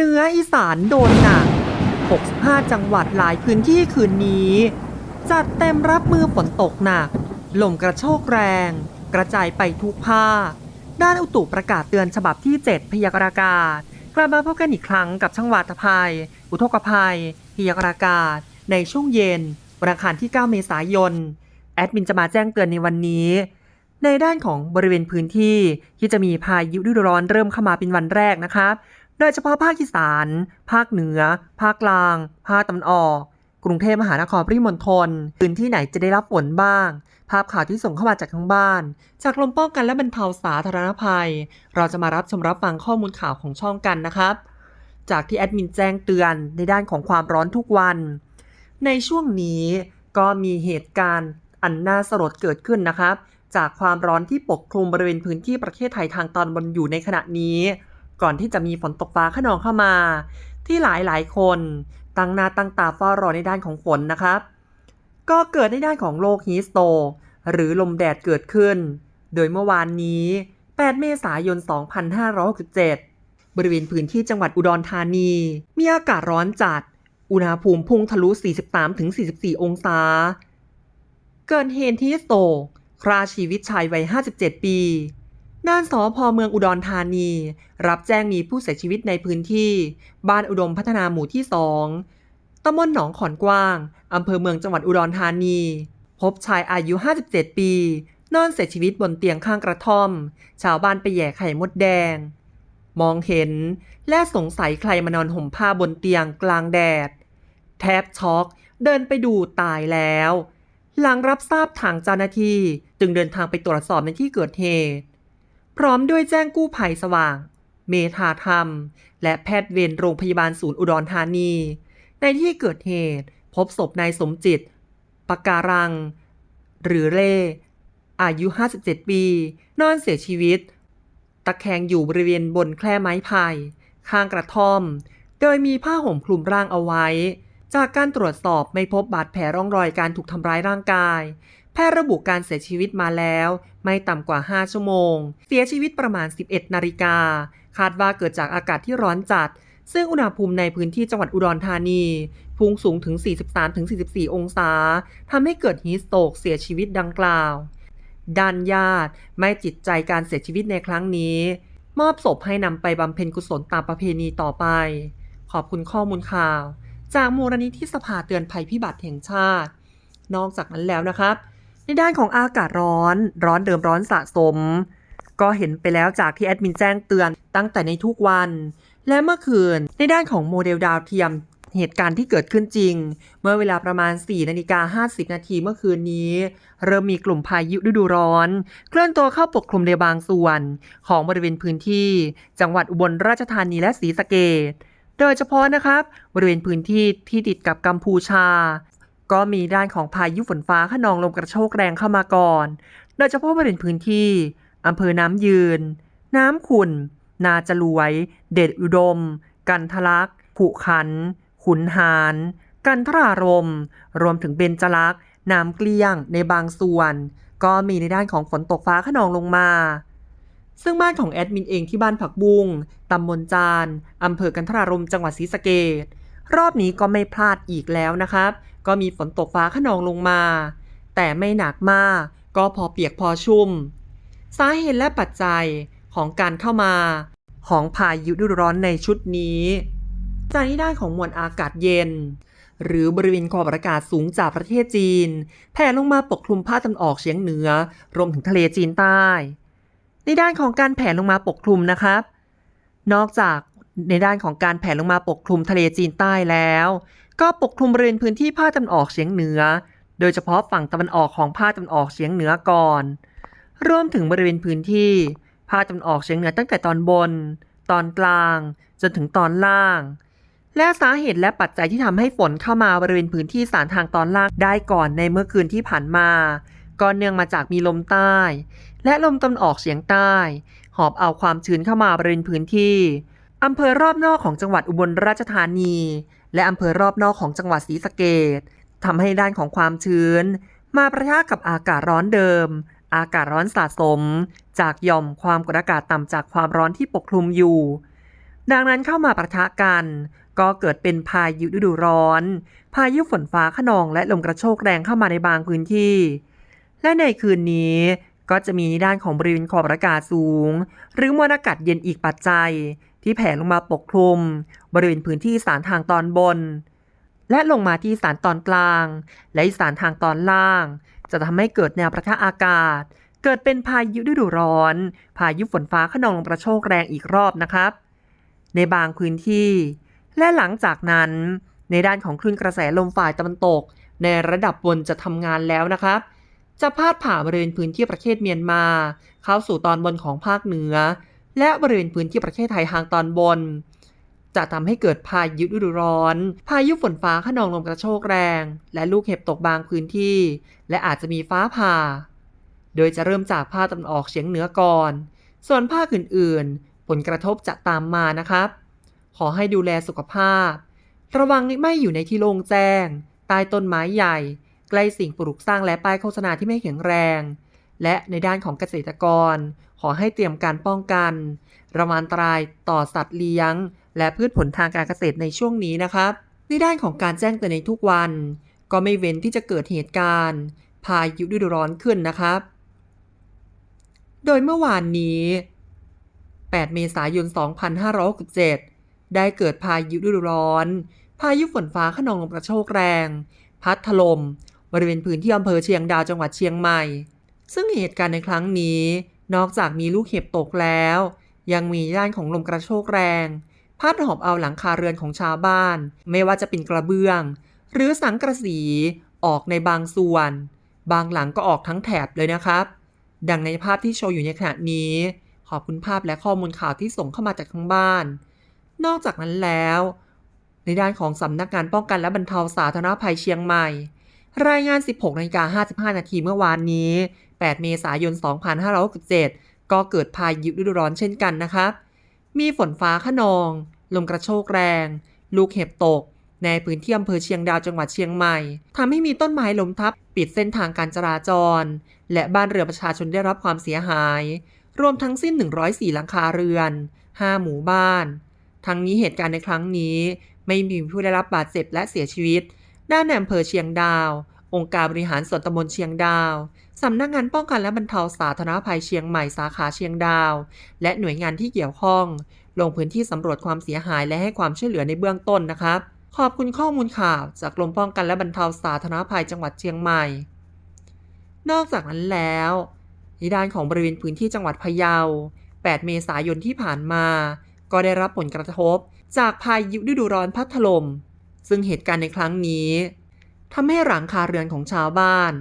เหนืออีสานโดนหนัก 65 จังหวัดหลายพื้นที่คืนนี้ จัดเต็มรับมือฝนตกหนัก ลมกระโชกแรง กระจายไปทุกภาค ด้านอุตุประกาศเตือนฉบับที่ 7 พยากรณ์อากาศ กลับมาพบกันอีกครั้งกับช่างวาตภัย อุทกภัย พยากรณ์อากาศ ในช่วงเย็นวันอังคารที่ 9 เมษายน แอดมินจะมาแจ้งเตือนในวันนี้ในด้านของบริเวณพื้นที่ที่จะมีพายุฤดูร้อนเริ่มเข้ามาเป็นวันแรกนะครับ โดยเฉพาะภาคอีสาน ภาคเหนือ ภาคกลาง ภาคตะวันออก กรุงเทพมหานครปริมณฑลพื้นที่ไหนจะได้รับฝนบ้าง ภาพข่าวที่ส่งเข้ามาจากทางบ้าน จากกรมป้องกันและบรรเทาสาธารณภัย เราจะมารับชมรับฟังข้อมูลข่าวของช่องกันนะครับ จากที่แอดมินแจ้งเตือนในด้านของความร้อนทุกวัน ในช่วงนี้ก็มีเหตุการณ์อันน่าสลดเกิดขึ้นนะครับ จากความร้อนที่ปกคลุมบริเวณพื้นที่ประเทศไทยทางตอนบนอยู่ในขณะนี้ ก่อนที่จะมีฝนตกฟ้าขนองเข้ามา ที่หลายหลายคนตั้งหน้าตั้งตาเฝ้ารอในด้านของฝนนะครับ ก็เกิดในด้านของโรคฮีสโต หรือลมแดดเกิดขึ้น โดยเมื่อวานนี้ 8 เมษายน 2567 บริเวณพื้นที่จังหวัดอุดรธานี มีอากาศร้อนจัด อุณหภูมิพุ่งทะลุ 43-44 องศา เกิดเหตุฮีสโต คราชีวิตชายวัย 57 ปี ด้านสพเมืองอุดรธานี รับแจ้งมีผู้เสียชีวิตในพื้นที่ บ้านอุดมพัฒนาหมู่ที่2ตำบลหนองขอนกว้างอำเภอเมืองจังหวัดอุดรธานี พบชายอายุ 57 ปี นอนเสียชีวิตบนเตียงข้างกระท่อม ชาวบ้านไปแย่ไข่มดแดง มองเห็นและสงสัยใครมานอนห่มผ้าบนเตียงกลางแดด แทบช็อก เดินไปดูตายแล้ว หลังรับทราบทางเจ้าหน้าที่จึงเดินทางไปตรวจสอบในที่เกิดเหตุ พร้อมด้วยแจ้งกู้ภัยสว่าง เมธาธรรม และแพทย์เวรโรงพยาบาลศูนย์อุดรธานี ในที่เกิดเหตุ พบศพนายสมจิตปากการัง หรือเล่ อายุ 57 ปี นอนเสียชีวิต ตะแคงอยู่บริเวณบนแคร่ไม้ไผ่ข้างกระท่อม โดยมีผ้าห่มคลุมร่างเอาไว้ จากการตรวจสอบไม่พบบาดแผลร่องรอยการถูกทำร้ายร่างกาย ทย์ระบุการเสียชีวิตมาแล้ว ไม่ต่ำกว่า 5 ชั่วโมง เสียชีวิตประมาณ 11 นาฬิกา คาดว่าเกิดจากอากาศที่ร้อนจัด ซึ่งอุณหภูมิในพื้นที่จังหวัดอุดรธานี พุ่งสูงถึง 43-44 องศาทำให้เกิดฮีสโตกเสียชีวิตดังกล่าวด้านญาติไม่จิตใจการเสียชีวิตในครั้งนี้ มอบศพให้นำไปบำเพ็ญกุศลตามประเพณีต่อไป ขอบคุณข้อมูลข่าว จากมูลนิธิสภาเตือนภัยพิบัติแห่งชาติ นอกจากนั้นแล้วนะครับ ในด้านของอากาศร้อน ร้อนเดิมร้อนสะสม ก็เห็นไปแล้วจากที่แอดมินแจ้งเตือนตั้งแต่ในทุกวัน และเมื่อคืนในด้านของโมเดลดาวเทียมเหตุการณ์ที่เกิดขึ้นจริง เมื่อเวลาประมาณ 4 นาฬิกา 50 นาทีเมื่อคืนนี้ เริ่มมีกลุ่มพายุฤดูร้อน เคลื่อนตัวเข้าปกคลุมในบางส่วน ของบริเวณพื้นที่ จังหวัดอุบลราชธานีและศรีสะเกษโดยเฉพาะนะครับ บริเวณพื้นที่ที่ติดกับกัมพูชา ก็มีด้านของพายุฝนฟ้าขนองลมกระโชกแรงเข้ามาก่อน โดยเฉพาะบริเวณพื้นที่อำเภอน้ำยืน น้ำขุน นาจลวย เดชอุดม กันทะลักขุขัน ขุนหารกันทรารม รวมถึงเบญจลักษ์น้ำเกลี้ยงในบางส่วน ก็มีในด้านของฝนตกฟ้าขนองลงมาซึ่งบ้านของแอดมินเองที่บ้านผักบุ้งตำบลจาน อำเภอกันทรารมจังหวัดศรีสะเกษรอบนี้ก็ไม่พลาดอีกแล้วนะครับ ก็มีฝนตกฟ้าขนองลงมา แต่ไม่หนักมากก็พอเปียกพอชุ่ม สาเหตุและปัจจัยของการเข้ามา ของพายุฤดูร้อนในชุดนี้จากที่ด้านของมวลอากาศเย็น หรือบริเวณความกดอากาศสูงจากประเทศจีน แผ่ลงมาปกคลุมภาคตะวันออกเฉียงเหนือ รวมถึงทะเลจีนใต้ ในด้านของการแผ่ลงมาปกคลุมนะครับ นอกจากในด้านของการแผ่ลงมาปกคลุมทะเลจีนใต้แล้ว ก็ปกคลุมบริเวณพื้นที่ภาคตะวันออกเฉียงเหนือ โดยเฉพาะฝั่งตะวันออกของภาคตะวันออกเฉียงเหนือก่อน รวมถึงบริเวณพื้นที่ภาคตะวันออกเฉียงเหนือตั้งแต่ตอนบน ตอนกลาง จนถึงตอนล่าง และสาเหตุและปัจจัยที่ทำให้ฝนเข้ามาบริเวณพื้นที่สารทางตอนล่างได้ก่อนในเมื่อคืนที่ผ่านมาก็เนื่องมาจากมีลมใต้ และลมตะวันออกเฉียงใต้ หอบเอาความชื้นเข้ามาบริเวณพื้นที่อำเภอรอบนอกของจังหวัดอุบลราชธานี และอำเภอรอบนอกของจังหวัดศรีสะเกษทำให้ด้านของความชื้น มาประทะกับอากาศร้อนเดิม อากาศร้อนสะสม จากหย่อมความกดอากาศต่ำจากความร้อนที่ปกคลุมอยู่ ดังนั้นเข้ามาประทะกัน ก็เกิดเป็นพายุฤดูร้อน พายุฝนฟ้าขนองและลมกระโชกแรงเข้ามาในบางพื้นที่ และในคืนนี้ก็จะมีด้านของบริเวณขอบอากาศสูง หรือมวลอากาศเย็นอีกปัจจัย ที่แผ่ลงมาปกคลุม บริเวณพื้นที่สานทางตอนบน และลงมาที่สานตอนกลาง และสานทางตอนล่าง จะทำให้เกิดแนวประทะอากาศ เกิดเป็นพายุฤดูร้อน พายุฝนฟ้าขนองลมกระโชกแรงอีกรอบนะครับ ในบางพื้นที่ และหลังจากนั้น ในด้านของคลื่นกระแสลมฝ่ายตะวันตก ในระดับบนจะทำงานแล้วนะครับจะพาดผ่านบริเวณพื้นที่ประเทศเมียนมา เข้าสู่ตอนบนของภาคเหนือ และบริเวณพื้นที่ประเทศไทยทางตอนบน จะทำให้เกิดพายุฤดูร้อน พายุฝนฟ้าขนองลมกระโชกแรง และลูกเห็บตกบางพื้นที่ และอาจจะมีฟ้าผ่า โดยจะเริ่มจากภาคตะวันออกเฉียงเหนือก่อน ส่วนภาคอื่นๆ ผลกระทบจะตามมานะครับ ขอให้ดูแลสุขภาพ ระวังไม่อยู่ในที่โล่งแจ้ง ใต้ต้นไม้ใหญ่ ใกล้สิ่งปลูกสร้างและป้ายโฆษณาที่ไม่แข็งแรง และในด้านของเกษตรกร ขอให้เตรียมการป้องกันระมัดตรายต่อสัตว์เลี้ยง และพืชผลทางการเกษตรในช่วงนี้นะครับ ในด้านของการแจ้งเตือนในทุกวัน ก็ไม่เว้นที่จะเกิดเหตุการณ์ พายุฤดูร้อนขึ้นนะครับ โดยเมื่อวานนี้ 8 เมษายน 2567 ได้เกิดพายุฤดูร้อน พายุฝนฟ้าขนองลมกระโชกแรง พัดถล่มบริเวณพื้นที่อำเภอเชียงดาวจังหวัดเชียงใหม่ ซึ่งเหตุการณ์ในครั้งนี้ นอกจากมีลูกเห็บตกแล้ว ยังมีด้านของลมกระโชกแรงพัดหอบเอาหลังคาเรือนของชาวบ้าน ไม่ว่าจะเป็นกระเบื้อง หรือสังกระสีออกในบางส่วน บางหลังก็ออกทั้งแถบเลยนะครับ ดังในภาพที่โชว์อยู่ในขณะนี้ ขอบคุณภาพและข้อมูลข่าวที่ส่งเข้ามาจากทางบ้าน นอกจากนั้นแล้ว ในด้านของสำนักงานป้องกันและบรรเทาสาธารณภัยเชียงใหม่ รายงาน 16นาฬิกา55 นาทีเมื่อวานนี้ 8 เมษายน 2567 ก็เกิดพายุฤดูร้อนเช่นกันนะครับ มีฝนฟ้าขนอง ลมกระโชกแรง ลูกเห็บตก ในพื้นที่อำเภอเชียงดาวจังหวัดเชียงใหม่ ทำให้มีต้นไม้ล้มทับ ปิดเส้นทางการจราจร และบ้านเรือนประชาชนได้รับความเสียหาย รวมทั้งสิ้น 104 หลังคาเรือน 5 หมู่บ้าน ทั้งนี้เหตุการณ์ในครั้งนี้ ไม่มีผู้ได้รับบาดเจ็บและเสียชีวิต ด้านในอำเภอเชียงดาว องค์การบริหารส่วนตำบลเชียงดาวสำนักงานป้องกันและบรรเทาสาธารณภัยเชียงใหม่สาขาเชียงดาว และหน่วยงานที่เกี่ยวข้อง ลงพื้นที่สำรวจความเสียหายและให้ความช่วยเหลือในเบื้องต้นนะครับ ขอบคุณข้อมูลข่าวจากกรมป้องกันและบรรเทาสาธารณภัยจังหวัดเชียงใหม่ นอกจากนั้นแล้วในด้านของบริเวณพื้นที่จังหวัดพะเยา 8 เมษายนที่ผ่านมา ก็ได้รับผลกระทบ จากพายุฤดูร้อนพัดถล่ม ซึ่งเหตุการณ์ในครั้งนี้ทำให้หลังคาเรือนของชาวบ้าน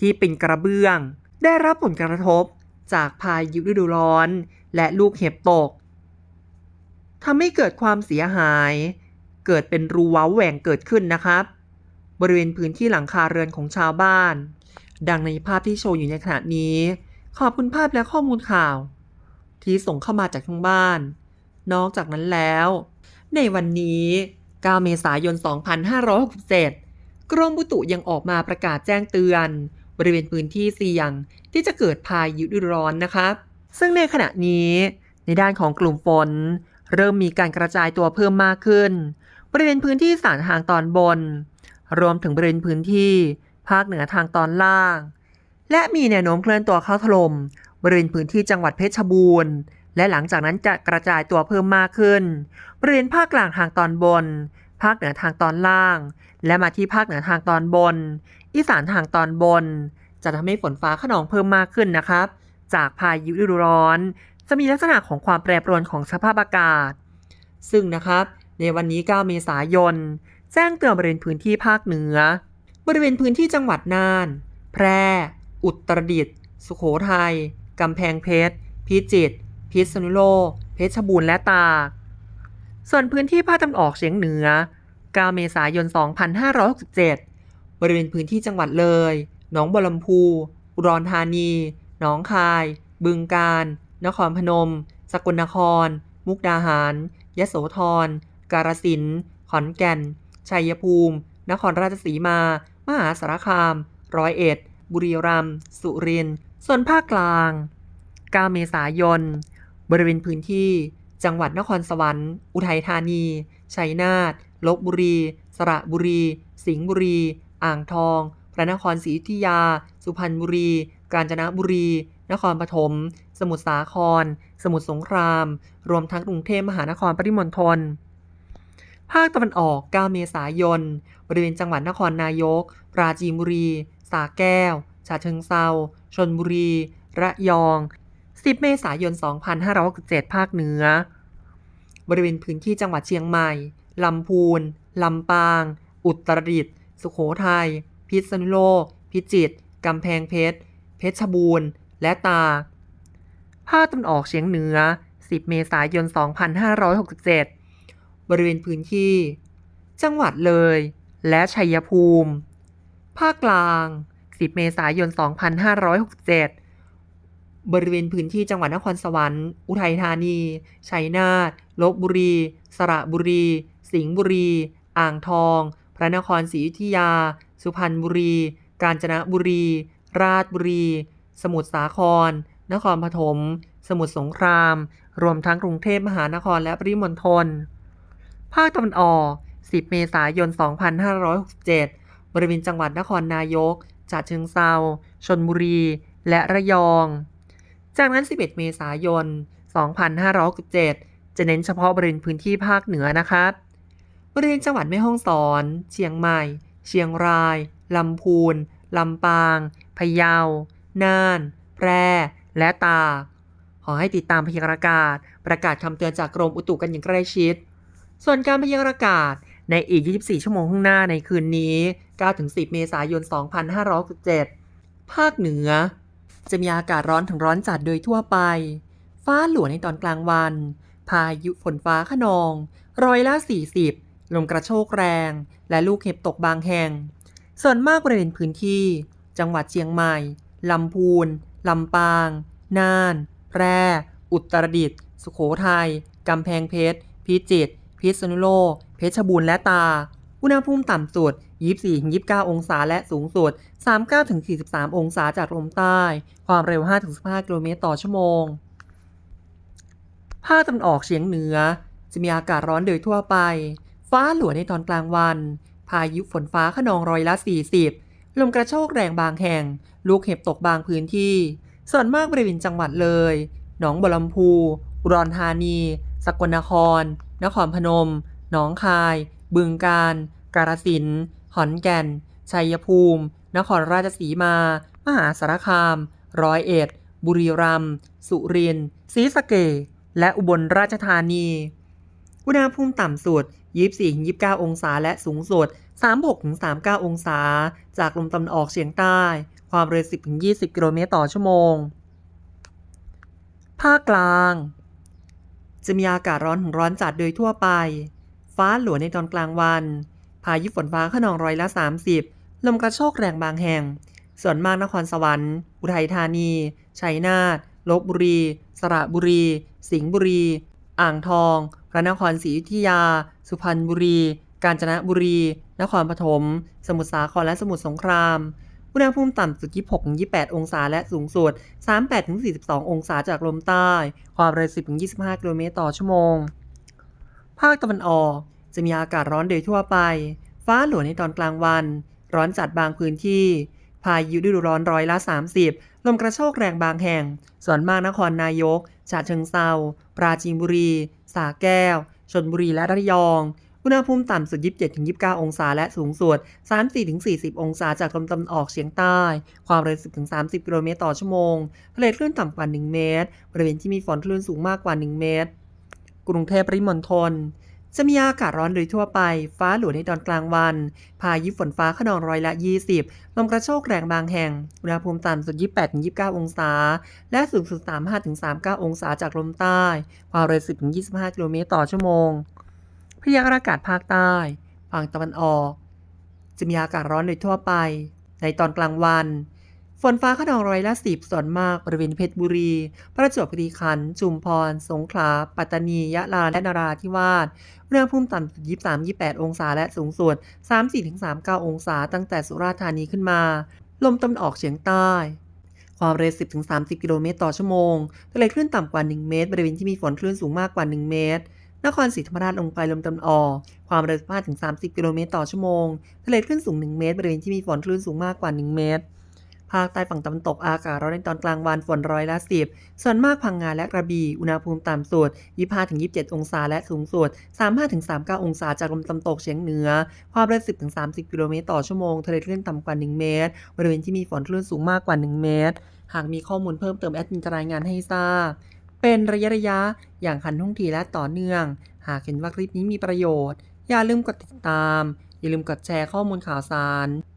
ที่เป็นกระเบื้อง ได้รับผลกระทบจากพายุฤดูร้อน และลูกเห็บตกทำให้เกิดความเสียหาย เกิดเป็นรูว้าแหว่งเกิดขึ้นนะครับ บริเวณพื้นที่หลังคาเรือนของชาวบ้าน ดังในภาพที่โชว์อยู่ในขณะนี้ ขอบคุณภาพและข้อมูลข่าว ที่ส่งเข้ามาจากทางบ้าน นอกจากนั้นแล้ว ในวันนี้ 9 เมษายน 2567 กรมบุตุยังออกมาประกาศแจ้งเตือน บริเวณพื้นที่เสี่ยงที่จะเกิดพายุฤดูร้อนนะครับซึ่งในขณะนี้ในด้านของกลุ่มฝน เริ่มมีการกระจายตัวเพิ่มมากขึ้น บริเวณพื้นที่สานทางตอนบน รวมถึงบริเวณพื้นที่ ภาคเหนือทางตอนล่าง และมีแนวโน้มเคลื่อนตัวเข้าถล่มบริเวณพื้นที่จังหวัดเพชรบูรณ์ และหลังจากนั้นจะกระจายตัวเพิ่มมากขึ้น บริเวณภาคกลางทางตอนบน ภาคเหนือทางตอนล่าง และมาที่ภาคเหนือทางตอนบน อีสานทางตอนบน จะทำให้ฝนฟ้าขนองเพิ่มมากขึ้นนะครับ จากพายุฤดูร้อน จะมีลักษณะของความแปรปรวนของสภาพอากาศ ซึ่งนะครับ ในวันนี้ 9 เมษายน แจ้งเตือนบริเวณพื้นที่ภาคเหนือ บริเวณพื้นที่จังหวัดน่าน แพร่ อุตรดิตถ์ สุโขทัย กำแพงเพชร พิจิตร พิษณุโลก เพชรบูรณ์และตาก ส่วนพื้นที่ภาคตะวันออกเฉียงเหนือ 9 เมษายน 2567 บริเวณพื้นที่จังหวัดเลย หนองบัวลำพู อุดรธานี หนองคาย บึงกาฬ นครพนม สกลนคร มุกดาหาร ยโสธร กาฬสินธุ์ขอนแก่น ชัยภูมิ นครราชสีมา มหาสารคาม ร้อยเอ็ด บุรีรัมย์ สุรินทร์ ส่วนภาคกลาง 9 เมษายน บริเวณพื้นที่ จังหวัดนครสวรรค์ อุทัยธานี ชัยนาทลบบุรี สระบุรี สิงห์บุรี อ่างทอง พระนครศรีอยุธยา สุพรรณบุรี กาญจนบุรี นครปฐม สมุทรสาคร สมุทรสงคราม รวมทั้งกรุงเทพมหานครปริมณฑลภาคตะวันออก 9 เมษายน บริเวณจังหวัดนครนายก ปราจีนบุรีสระแก้ว ฉะเชิงเซาชนบุรี ระยอง 10 เมษายน 2567 ภาคเหนือ บริเวณพื้นที่จังหวัดเชียงใหม่ ลำพูน ลำปาง อุตรดิตถ์ สุโขทัย พิษณุโลก พิจิตร กำแพงเพชร เพชรบูรณ์ และตา ภาคตะวันออกเฉียงเหนือ 10 เมษายน 2567 บริเวณพื้นที่ จังหวัดเลย และชัยภูมิ ภาคกลาง 10 เมษายน 2567 บริเวณพื้นที่จังหวัดนครสวรรค์ อุทัยธานี ชัยนาท ลบบุรี สระบุรี สิงห์บุรี อ่างทอง พระนครศรีอยุธยา สุพรรณบุรี กาญจนบุรี ราชบุรี สมุทรสาคร นครปฐม สมุทรสงคราม รวมทั้งกรุงเทพมหานครและปริมณฑล ภาคตะวันออก 10 เมษายน 2567 บริเวณจังหวัดนครนายกฉะเชิงเซาชนบุรี และระยอง จากนั้น 11 เมษายน 2567 จะเน้นเฉพาะบริเวณพื้นที่ภาคเหนือนะครับ บริเวณจังหวัดแม่ฮ่องสอน เชียงใหม่ เชียงราย ลำพูน ลำปาง พะเยา น่าน แพร่ และตา ขอให้ติดตามพยากรณ์อากาศ ประกาศคำเตือนจากกรมอุตุกันอย่างใกล้ชิด ส่วนการพยากรณ์อากาศในอีก 24 ชั่วโมงข้างหน้าในคืนนี้ 9-10 เมษายน 2567 ภาคเหนือ จะมีอากาศร้อนถึงร้อนจัดโดยทั่วไป ฟ้าหลวในตอนกลางวัน พายุฝนฟ้าขนอง ร้อยละ 40 ลมกระโชกแรง และลูกเห็บตกบางแห่ง ส่วนมากบริเวณพื้นที่ จังหวัดเชียงใหม่ ลำพูน ลำปาง น่าน แพร่ อุตรดิตถ์ สุโขทัย กำแพงเพชร พิจิตร พิษณุโลก เพชรบูรณ์ และตา อุณหภูมิต่ำสุด 24-29 องศาและสูงสุด 39-43 องศาจากลมใต้ ความเร็ว 5-15 กิโลเมตรต่อชั่วโมง ภาคตะวันออกเฉียงเหนือ จะมีอากาศร้อนโดยทั่วไป ฟ้าหลวในตอนกลางวัน พายุฝนฟ้าขนองร้อยละ 40 ลมกระโชกแรงบางแห่ง ลูกเห็บตกบางพื้นที่ ส่วนมากบริเวณจังหวัดเลย หนองบัวลำพู อุดรธานี สกลนคร นครพนม หนองคาย บึงกาฬกาฬสินธุ์ขอนแก่น ชัยภูมิ นครราชสีมา มหาสารคาม ร้อยเอ็ด บุรีรัมย์ สุรินทร์ ศรีสะเกษและอุบลราชธานี อุณหภูมิต่ำสุด 24-29 องศาและสูงสุด 36-39 องศา จากลมตะวันออกเฉียงใต้ ความเร็ว 10-20 กิโลเมตรต่อชั่วโมง ภาคกลาง จะมีอากาศร้อนถึงร้อนจัดโดยทั่วไป ฟ้าหลวในตอนกลางวัน พายุฝนฟ้าขนองร้อยละ 30 ลมกระโชกแรงบางแห่ง ส่วนมากนครสวรรค์ อุทัยธานี ชัยนาท ลบบุรี สระบุรี สิงห์บุรี อ่างทอง พระนครศรีอยุธยา สุพรรณบุรี กาญจนบุรี นครปฐม สมุทรสาคร และสมุทรสงครามอุณหภูมิต่ำสุด 26-28 องศา และสูงสุด 38-42 องศาจากลมใต้ ความเร็ว 10-25 กิโลเมตรต่อชั่วโมง ภาคตะวันออก จะมีอากาศร้อนโดยทั่วไป ฟ้าหลวในตอนกลางวัน ร้อนจัดบางพื้นที่ พายุฤดูร้อนร้อยละ 30 ลมกระโชกแรงบางแห่ง ส่วนมากนครนายก ฉะเชิงเซาปราจีนบุรีสระแก้ว ชนบุรีและระยอง อุณหภูมิต่ำสุด 27-29 องศา และสูงสุด 34-40 องศา จากลมตะวันออกเฉียงใต้ ความเร็ว 10-30 กิโลเมตรต่อชั่วโมงทะเลคลื่นต่ำกว่า 1 เมตร บริเวณที่มีฝนคลื่นสูงมากกว่า 1 เมตร กรุงเทพปริมณฑลจะมีอากาศร้อนโดยทั่วไป ฟ้าหลวในตอนกลางวัน พายุฝนฟ้าขนองร้อยละ 20 ลมกระโชกแรงบางแห่ง อุณหภูมิต่ำสุด 28-29 องศา และสูงสุด 35-39 องศาจากลมใต้ ความเร็ว 10-25 กิโลเมตรต่อชั่วโมง พยากรณ์อากาศภาคใต้ ฝั่งตะวันออก จะมีอากาศร้อนโดยทั่วไป ในตอนกลางวัน ฝนฟ้าขนองร้อยละสิบส่วนมากบริเวณเพชรบุรี ประจวบคีรีขันธ์จุมพร สงขลา ปัตตานี ยะลา และนราธิวาสอุณหภูมิต่ำสุด23-28 องศา และสูงสุด 34-39 องศา ตั้งแต่สุราษฎร์ธานีขึ้นมา ลมตะวันออกเฉียงใต้ ความเร็ว 10-30 กิโลเมตรต่อชั่วโมงทะเลคลื่นต่ำกว่า 1 เมตร บริเวณที่มีฝนคลื่นสูงมากกว่า 1 เมตรนครศรีธรรมราชลงไปลมตะวันออก ความเร็ว15-30 กิโลเมตรต่อชั่วโมงทะเลคลื่นสูง 1 เมตร บริเวณที่มีฝนคลื่นสูงมากกว่า 1 เมตร ภาคใต้ฝั่งตะวันตกอากาศร้อนในตอนกลางวันฝนร้อยละสิบส่วนมากพังงาและกระบี่อุณหภูมิต่ำสุด 25-27 องศาและสูงสุด 35-39 องศาจากลมตะวันตกเฉียงเหนือ ความเร็ว 10-30 กิโลเมตรต่อชั่วโมงทะเลคลื่นต่ำกว่า 1 เมตร บริเวณที่มีฝนคลื่นสูงมากกว่า 1 เมตร หากมีข้อมูลเพิ่มเติมแอดมินจะรายงานให้ทราบเป็นระยะระยะๆอย่างทันท่งทีและต่อเนื่อง หากเห็นว่าคลิปนี้มีประโยชน์ อย่าลืมกดติดตาม อย่าลืมกดแชร์ข้อมูลข่าวสาร